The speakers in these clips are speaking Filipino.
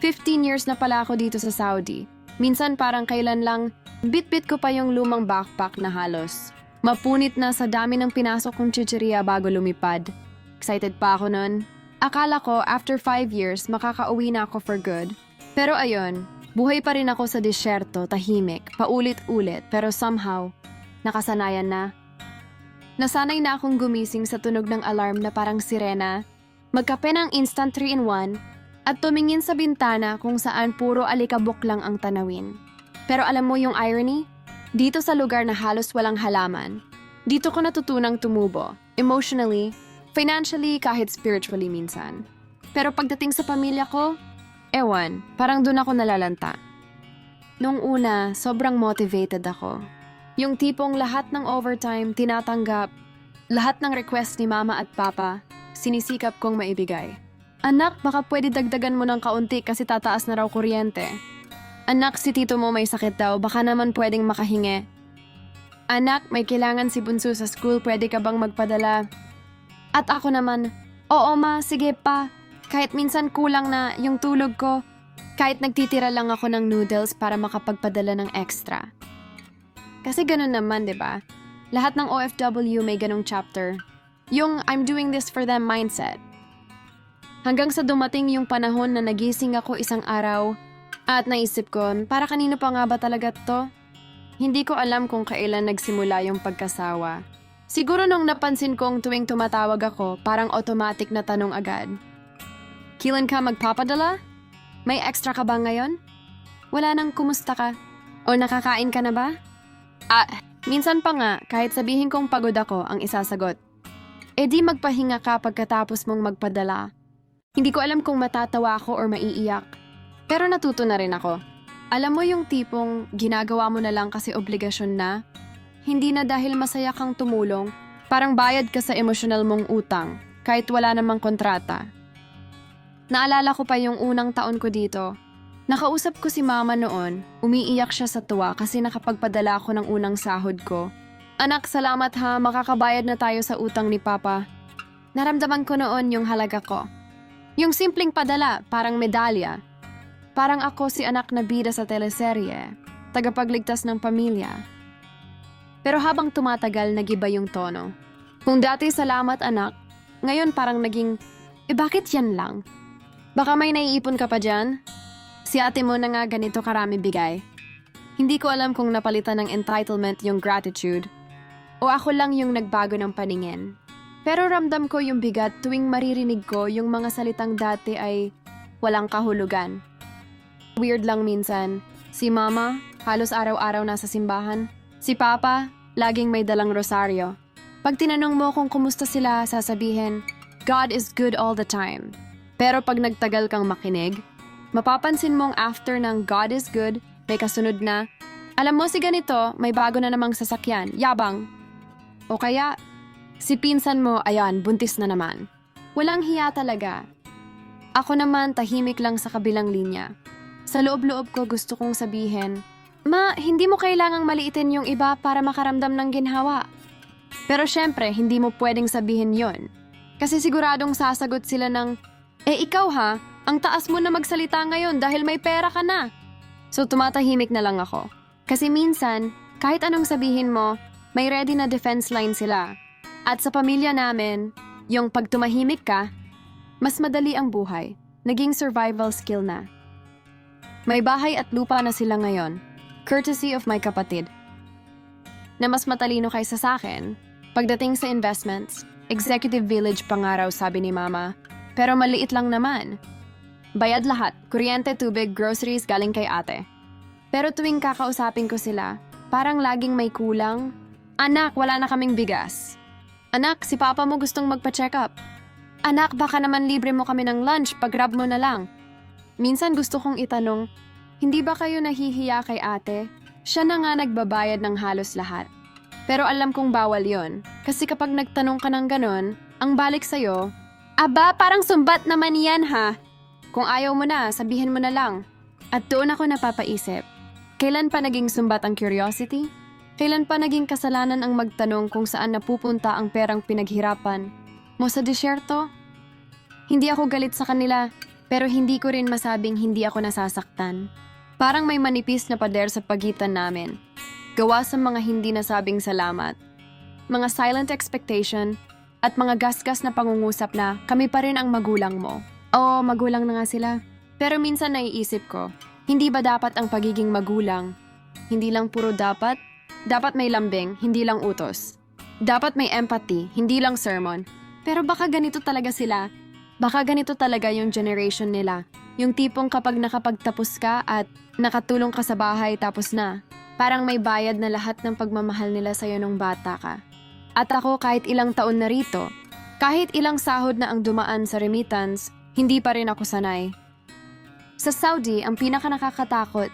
15 years na pala ako dito sa Saudi. Minsan parang kailan lang, bit-bit ko pa yung lumang backpack na halos. Mapunit na sa dami ng pinasok kong chicheria bago lumipad. Excited pa ako nun. Akala ko after 5 years makakauwi na ako for good. Pero ayun, buhay pa rin ako sa disyerto, tahimik, paulit-ulit, pero somehow, nakasanayan na. Nasanay na akong gumising sa tunog ng alarm na parang sirena, magkape ng instant 3-in-1, at tumingin sa bintana kung saan puro alikabok lang ang tanawin. Pero alam mo yung irony? Dito sa lugar na halos walang halaman, dito ko natutunang tumubo, emotionally, financially, kahit spiritually minsan. Pero pagdating sa pamilya ko, ewan, parang doon ako nalalanta. Nung una, sobrang motivated ako. Yung tipong lahat ng overtime tinatanggap, lahat ng request ni mama at papa, sinisikap kong maibigay. Anak, baka pwede dagdagan mo ng kaunti kasi tataas na raw kuryente. Anak, si tito mo may sakit daw, baka naman pwedeng makahingi. Anak, may kailangan si Bunso sa school, pwede ka bang magpadala? At ako naman, oo ma, sige pa. Kahit minsan kulang na yung tulog ko, kahit nagtitira lang ako ng noodles para makapagpadala ng extra. Kasi ganun naman, di ba? Lahat ng OFW may ganong chapter. Yung I'm doing this for them mindset. Hanggang sa dumating yung panahon na nagising ako isang araw at naisip ko, para kanino pa nga ba talaga to? Hindi ko alam kung kailan nagsimula yung pagkasawa. Siguro nung napansin kong tuwing tumatawag ako, parang automatic na tanong agad. Kailan ka magpapadala? May extra ka ba ngayon? Wala nang kumusta ka? O nakakain ka na ba? Ah, minsan pa nga, kahit sabihin kong pagod ako ang isasagot. E di magpahinga ka pagkatapos mong magpadala. Hindi ko alam kung matatawa ako or maiiyak. Pero natuto na rin ako. Alam mo yung tipong ginagawa mo na lang kasi obligasyon na? Hindi na dahil masaya kang tumulong, parang bayad ka sa emosyonal mong utang, kahit wala namang kontrata. Naalala ko pa yung unang taon ko dito. Nakausap ko si mama noon, umiiyak siya sa tuwa kasi nakapagpadala ako ng unang sahod ko. Anak, salamat ha, makakabayad na tayo sa utang ni Papa. Naramdaman ko noon yung halaga ko. Yung simpleng padala, parang medalya. Parang ako si anak na bida sa teleserye, tagapagligtas ng pamilya. Pero habang tumatagal, nagiba yung tono. Kung dati salamat anak, ngayon parang naging, eh bakit yan lang? Baka may naiipon ka pa dyan? Si ate mo na nga ganito karami bigay. Hindi ko alam kung napalitan ng entitlement yung gratitude o ako lang yung nagbago ng paningin. Pero ramdam ko yung bigat tuwing maririnig ko yung mga salitang dati ay walang kahulugan. Weird lang minsan. Si mama, halos araw-araw nasa simbahan. Si papa, laging may dalang rosaryo. Pag tinanong mo kung kumusta sila, sasabihin, God is good all the time. Pero pag nagtagal kang makinig, mapapansin mong after ng God is good, may kasunod na, alam mo si ganito, may bago na namang sasakyan, yabang. O kaya, si pinsan mo, ayan, buntis na naman. Walang hiya talaga. Ako naman tahimik lang sa kabilang linya. Sa loob-loob ko gusto kong sabihin, Ma, hindi mo kailangang maliitin yung iba para makaramdam ng ginhawa. Pero syempre, hindi mo pwedeng sabihin yon. Kasi siguradong sasagot sila ng, Eh ikaw ha, ang taas mo na magsalita ngayon dahil may pera ka na. So tumatahimik na lang ako. Kasi minsan, kahit anong sabihin mo, may ready na defense line sila. At sa pamilya namin, yung pag tumahimik ka, mas madali ang buhay. Naging survival skill na. May bahay at lupa na sila ngayon, courtesy of my kapatid. Na mas matalino kaysa sa akin, pagdating sa investments, executive village pangaraw sabi ni mama, pero maliit lang naman. Bayad lahat, kuryente, tubig, groceries galing kay ate. Pero tuwing kakausapin ko sila, parang laging may kulang. Anak, wala na kaming bigas. Anak, si papa mo gustong magpa-check up. Anak, baka naman libre mo kami ng lunch, pag-grab mo na lang. Minsan gusto kong itanong, hindi ba kayo nahihiya kay ate? Siya na nga nagbabayad ng halos lahat. Pero alam kong bawal yon. Kasi kapag nagtanong ka ng ganon, ang balik sa'yo, Aba, parang sumbat naman yan ha. Kung ayaw mo na, sabihin mo na lang. At doon ako napapaisip, kailan pa naging sumbat ang curiosity? Kailan pa naging kasalanan ang magtanong kung saan napupunta ang perang pinaghirapan? Mo sa disyerto? Hindi ako galit sa kanila. Pero hindi ko rin masabing hindi ako nasasaktan. Parang may manipis na pader sa pagitan namin. Gawa sa mga hindi nasabing salamat. Mga silent expectation at mga gasgas na pangungusap na kami pa rin ang magulang mo. Oo, magulang na nga sila. Pero minsan naiisip ko, hindi ba dapat ang pagiging magulang? Hindi lang puro dapat, dapat may lambing, hindi lang utos. Dapat may empathy, hindi lang sermon. Pero baka ganito talaga sila. Baka ganito talaga yung generation nila. Yung tipong kapag nakapagtapos ka at nakatulong ka sa bahay tapos na. Parang may bayad na lahat ng pagmamahal nila sa'yo nung bata ka. At ako kahit ilang taon na rito, kahit ilang sahod na ang dumaan sa remittance, hindi pa rin ako sanay. Sa Saudi, ang pinaka nakakatakot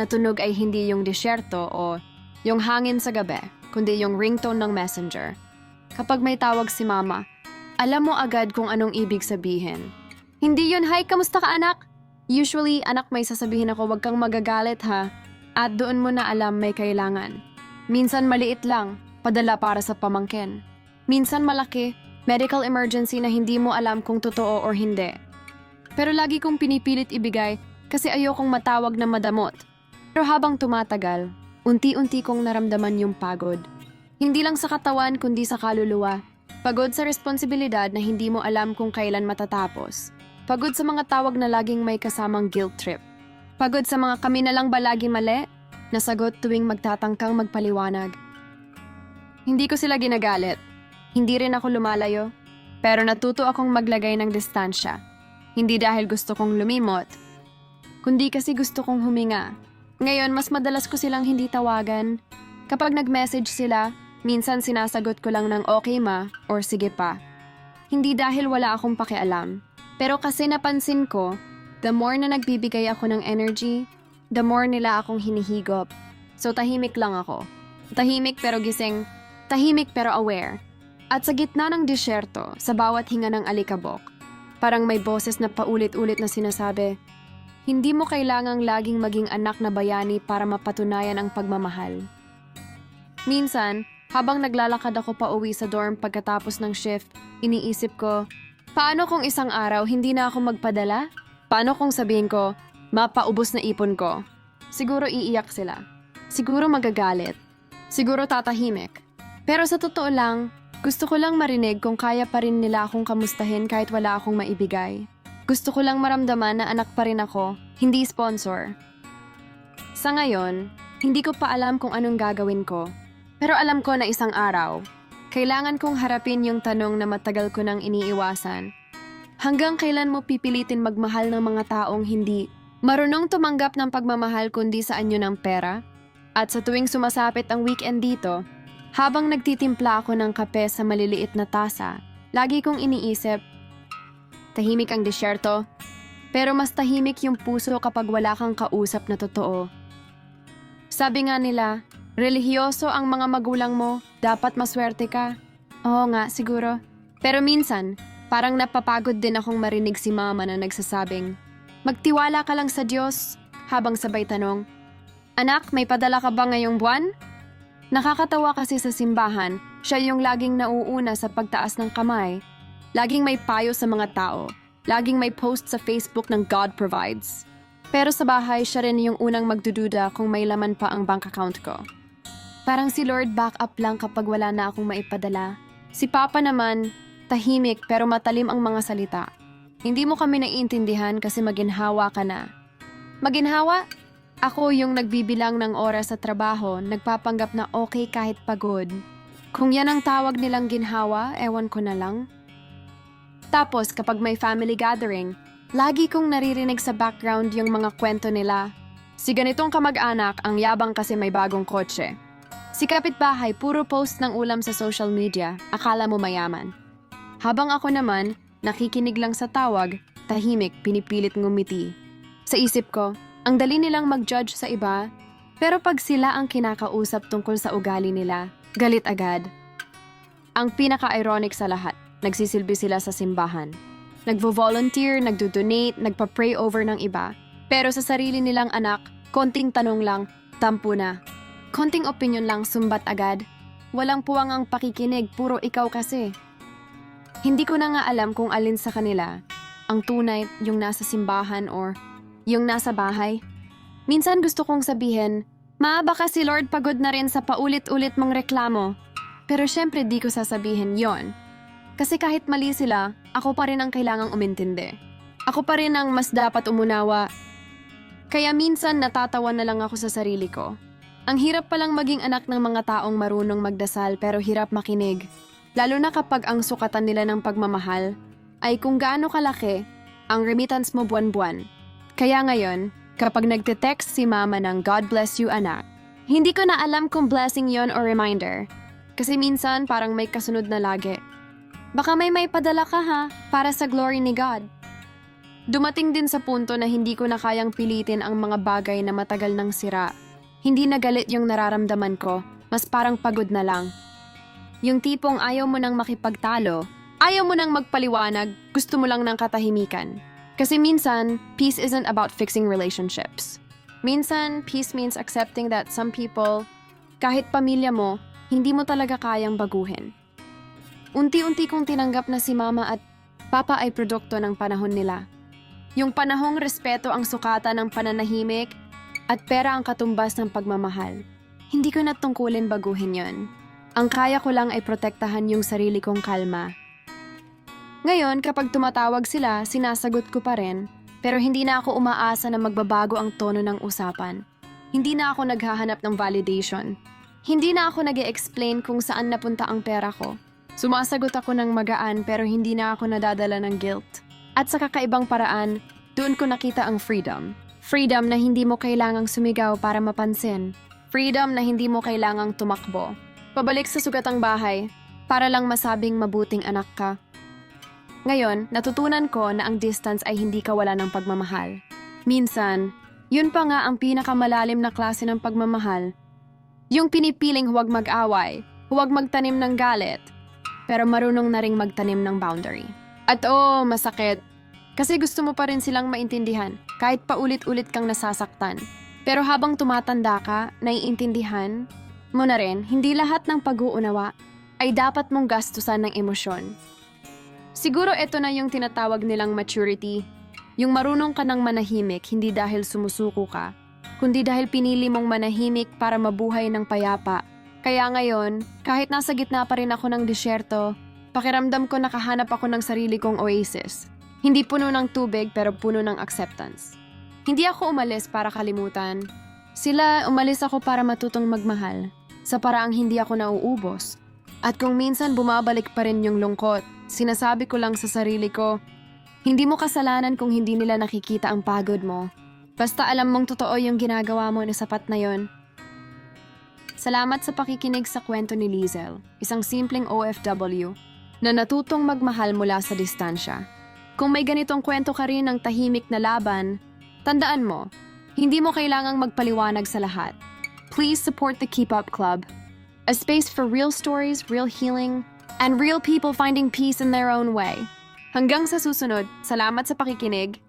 na tunog ay hindi yung disyerto o yung hangin sa gabi, kundi yung ringtone ng messenger. Kapag may tawag si mama, alam mo agad kung anong ibig sabihin. Hindi yun, hi, kamusta ka anak? Usually, anak may sasabihin ako, wag kang magagalit ha. At doon mo na alam may kailangan. Minsan maliit lang, padala para sa pamangkin. Minsan malaki, medical emergency na hindi mo alam kung totoo or hindi. Pero lagi kong pinipilit ibigay kasi ayokong matawag na madamot. Pero habang tumatagal, unti-unti kong naramdaman yung pagod. Hindi lang sa katawan kundi sa kaluluwa. Pagod sa responsibilidad na hindi mo alam kung kailan matatapos. Pagod sa mga tawag na laging may kasamang guilt trip. Pagod sa mga kami na lang ba lagi mali? Nasagot tuwing magtatangkang magpaliwanag. Hindi ko sila ginagalit. Hindi rin ako lumalayo. Pero natuto akong maglagay ng distansya. Hindi dahil gusto kong lumimot, kundi kasi gusto kong huminga. Ngayon, mas madalas ko silang hindi tawagan. Kapag nag-message sila, minsan sinasagot ko lang ng okay ma or sige pa. Hindi dahil wala akong pakialam. Pero kasi napansin ko, the more na nagbibigay ako ng energy, the more nila akong hinihigop. So tahimik lang ako. Tahimik pero gising, tahimik pero aware. At sa gitna ng disyerto, sa bawat hinga ng alikabok, parang may boses na paulit-ulit na sinasabi, hindi mo kailangang laging maging anak na bayani para mapatunayan ang pagmamahal. Minsan, habang naglalakad ako pa uwi sa dorm pagkatapos ng shift, iniisip ko, paano kung isang araw hindi na ako magpadala? Paano kung sabihin ko, mapaubos na ipon ko? Siguro iiyak sila. Siguro magagalit. Siguro tatahimik. Pero sa totoo lang, gusto ko lang marinig kung kaya pa rin nila akong kamustahin kahit wala akong maibigay. Gusto ko lang maramdaman na anak pa rin ako, hindi sponsor. Sa ngayon, hindi ko pa alam kung anong gagawin ko. Pero alam ko na isang araw, kailangan kong harapin yung tanong na matagal ko nang iniiwasan. Hanggang kailan mo pipilitin magmahal ng mga taong hindi marunong tumanggap ng pagmamahal kundi sa anyo ng pera? At sa tuwing sumasapit ang weekend dito, habang nagtitimpla ako ng kape sa maliliit na tasa, lagi kong iniisip, tahimik ang disyerto, pero mas tahimik yung puso kapag wala kang kausap na totoo. Sabi nga nila, relihiyoso ang mga magulang mo, dapat maswerte ka. Oo nga, siguro. Pero minsan, parang napapagod din akong marinig si mama na nagsasabing, Magtiwala ka lang sa Diyos, habang sabay tanong, Anak, may padala ka ba ngayong buwan? Nakakatawa kasi sa simbahan, siya yung laging nauuna sa pagtaas ng kamay. Laging may payo sa mga tao. Laging may post sa Facebook ng God provides. Pero sa bahay, siya rin yung unang magdududa kung may laman pa ang bank account ko. Parang si Lord back up lang kapag wala na akong maipadala. Si Papa naman, tahimik pero matalim ang mga salita. Hindi mo kami naiintindihan kasi maginhawa ka na. Maginhawa? Ako yung nagbibilang ng oras sa trabaho, nagpapanggap na okay kahit pagod. Kung yan ang tawag nilang ginhawa, ewan ko na lang. Tapos kapag may family gathering, lagi kong naririnig sa background yung mga kwento nila. Si ganitong kamag-anak ang yabang kasi may bagong kotse. Si kapitbahay puro post ng ulam sa social media, akala mo mayaman. Habang ako naman, nakikinig lang sa tawag, tahimik, pinipilit ngumiti. Sa isip ko, ang dali nilang mag-judge sa iba, pero pag sila ang kinakausap tungkol sa ugali nila, galit agad. Ang pinaka-ironic sa lahat, nagsisilbi sila sa simbahan. Nagvo-volunteer, nagdo-donate, nagpa-pray over ng iba. Pero sa sarili nilang anak, konting tanong lang, tampo na. Konting opinion lang, sumbat agad. Walang puwang ang pakikinig, puro ikaw kasi. Hindi ko na nga alam kung alin sa kanila ang tunay, yung nasa simbahan or yung nasa bahay. Minsan gusto kong sabihin, maa baka si Lord pagod na rin sa paulit-ulit mong reklamo. Pero syempre di ko sasabihin yon. Kasi kahit mali sila, ako pa rin ang kailangang umintindi. Ako pa rin ang mas dapat umunawa. Kaya minsan natatawa na lang ako sa sarili ko. Ang hirap palang maging anak ng mga taong marunong magdasal pero hirap makinig. Lalo na kapag ang sukatan nila ng pagmamahal ay kung gaano kalaki ang remittance mo buwan-buwan. Kaya ngayon, kapag nagte-text si mama ng God bless you anak, hindi ko na alam kung blessing yon or reminder. Kasi minsan parang may kasunod na lagi. Baka may may padala ka ha, para sa glory ni God. Dumating din sa punto na hindi ko na kayang pilitin ang mga bagay na matagal nang sira. Hindi na galit yung nararamdaman ko, mas parang pagod na lang. Yung tipong ayaw mo nang makipagtalo, ayaw mo nang magpaliwanag, gusto mo lang ng katahimikan. Kasi minsan, peace isn't about fixing relationships. Minsan, peace means accepting that some people, kahit pamilya mo, hindi mo talaga kayang baguhin. Unti-unti kong tinanggap na si mama at papa ay produkto ng panahon nila. Yung panahong respeto ang sukatan ng pananahimik at pera ang katumbas ng pagmamahal. Hindi ko na tungkulin baguhin yon. Ang kaya ko lang ay protektahan yung sarili kong kalma. Ngayon, kapag tumatawag sila, sinasagot ko pa rin, pero hindi na ako umaasa na magbabago ang tono ng usapan. Hindi na ako naghahanap ng validation. Hindi na ako nag explain kung saan napunta ang pera ko. Sumasagot ako ng magaan pero hindi na ako nadadala ng guilt. At sa kakaibang paraan, doon ko nakita ang freedom. Freedom na hindi mo kailangang sumigaw para mapansin. Freedom na hindi mo kailangang tumakbo. Pabalik sa sugatang bahay, para lang masabing mabuting anak ka. Ngayon, natutunan ko na ang distance ay hindi kawala ng pagmamahal. Minsan, yun pa nga ang pinakamalalim na klase ng pagmamahal. Yung pinipiling huwag mag-away, huwag magtanim ng galit, pero marunong na ring magtanim ng boundary. At oo, masakit. Kasi gusto mo pa rin silang maintindihan, kahit paulit-ulit kang nasasaktan. Pero habang tumatanda ka, naiintindihan mo na rin, hindi lahat ng pag-uunawa ay dapat mong gastusan ng emosyon. Siguro ito na yung tinatawag nilang maturity. Yung marunong ka ng manahimik hindi dahil sumusuko ka, kundi dahil pinili mong manahimik para mabuhay ng payapa. Kaya ngayon, kahit nasa gitna pa rin ako ng disyerto, pakiramdam ko nakahanap ako ng sarili kong oasis. Hindi puno ng tubig pero puno ng acceptance. Hindi ako umalis para kalimutan. Sila umalis ako para matutong magmahal sa paraang hindi ako nauubos. At kung minsan bumabalik pa rin yung lungkot, sinasabi ko lang sa sarili ko, hindi mo kasalanan kung hindi nila nakikita ang pagod mo. Basta alam mong totoo yung ginagawa mo na sapat na yon. Salamat sa pakikinig sa kwento ni Lizel, isang simpleng OFW na natutong magmahal mula sa distansya. Kung may ganitong kwento ka rin ng tahimik na laban, tandaan mo, hindi mo kailangang magpaliwanag sa lahat. Please support the Keep Up Club, a space for real stories, real healing, and real people finding peace in their own way. Hanggang sa susunod, salamat sa pakikinig